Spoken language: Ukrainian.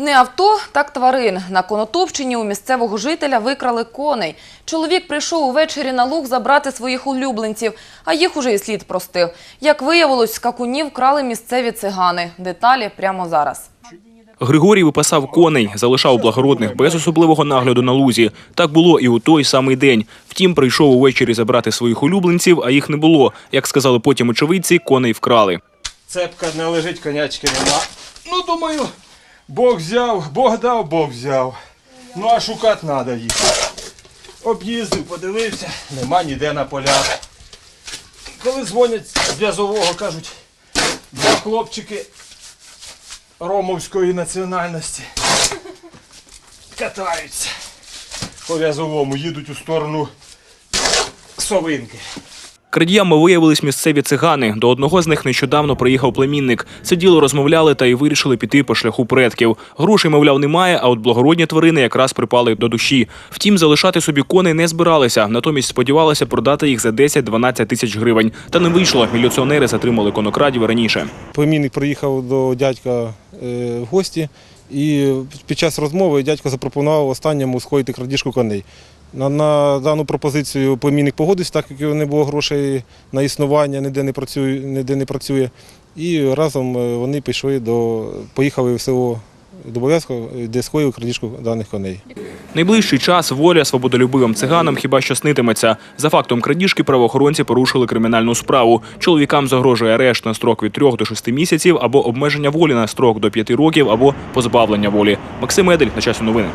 Не авто, так тварин. На Конотопщині у місцевого жителя викрали коней. Чоловік прийшов увечері на луг забрати своїх улюбленців, а їх уже і слід простив. Як виявилось, скакунів крали місцеві цигани. Деталі прямо зараз. Григорій випасав коней, залишав благородних без особливого нагляду на лузі. Так було і у той самий день. Втім, прийшов увечері забрати своїх улюбленців, а їх не було. Як сказали потім очевидці, коней вкрали. Цепка не лежить, конячки нема. Ну, думаю, Бог взяв, Бог дав, Бог взяв. Ну а шукати треба їх. Об'їздив, подивився, нема ніде на полях. Коли дзвонять з зв'язового, кажуть, два хлопчики ромовської національності катаються. По в'язовому їдуть у сторону Совинки. Крадіями виявились місцеві цигани. До одного з них нещодавно приїхав племінник. Сиділи, розмовляли та й вирішили піти по шляху предків. Грошей, мовляв, немає, а от благородні тварини якраз припали до душі. Втім, залишати собі коней не збиралися. Натомість сподівалися продати їх за 10-12 тисяч гривень. Та не вийшло. Міліціонери затримали конокрадів раніше. Племінник приїхав до дядька е, в гості, і під час розмови дядько запропонував останньому сходити крадіжку коней. На, на дану пропозицію племінник погодився, так як не було грошей на існування, ніде не працює, ніде не працює. І разом е, вони пішли до, поїхали в село Добов'язко, де сходили крадіжку даних коней. Найближчий час воля свободолюбивим циганам хіба що снитиметься. За фактом крадіжки правоохоронці порушили кримінальну справу. Чоловікам загрожує арешт на строк від 3 до 6 місяців або обмеження волі на строк до 5 років або позбавлення волі. Максим Едель на часі новини.